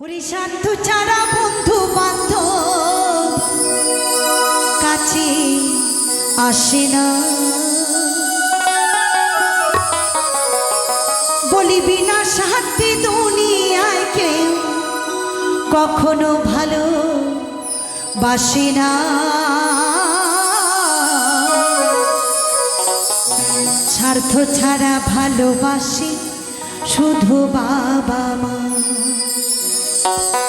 ওরে ছাড়া বন্ধু বান্ধব, কাছে আসে না। বলি বিনা সাহায্যে দুনিয়ায় কেউ কখনো ভালো বাসি না। স্বার্থ ছাড়া ভালোবাসি শুধু বাবা মা। Thank you.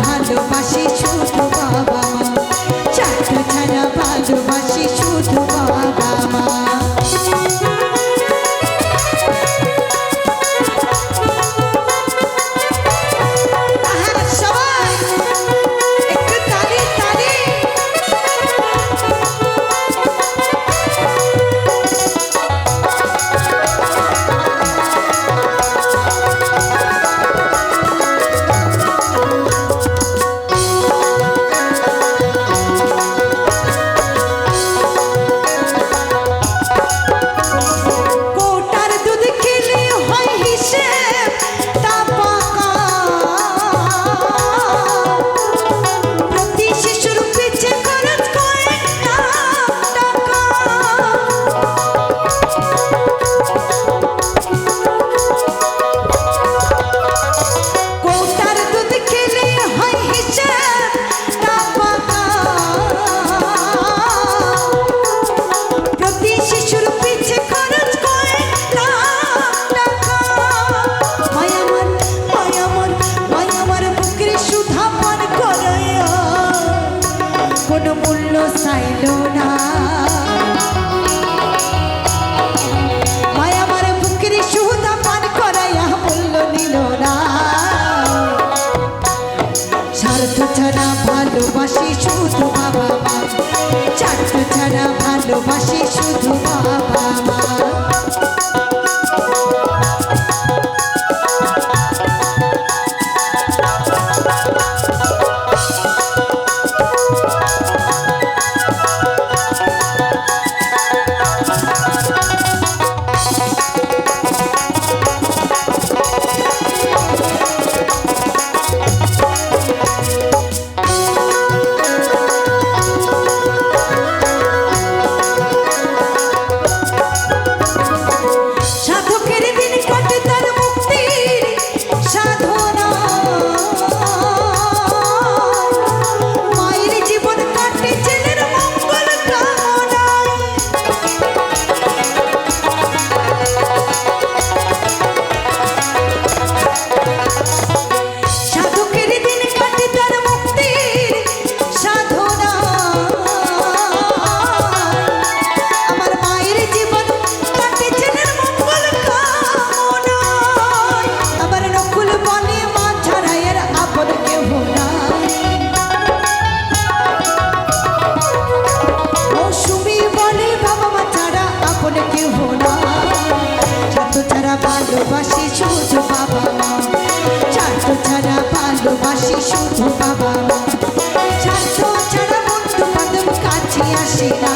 ভালোবাসি ছোট বাবা ভালোবাসি শুধু শুধু বাবা? স্বার্থ ছাড়া বন্ধু বান্ধব কাছে আসে না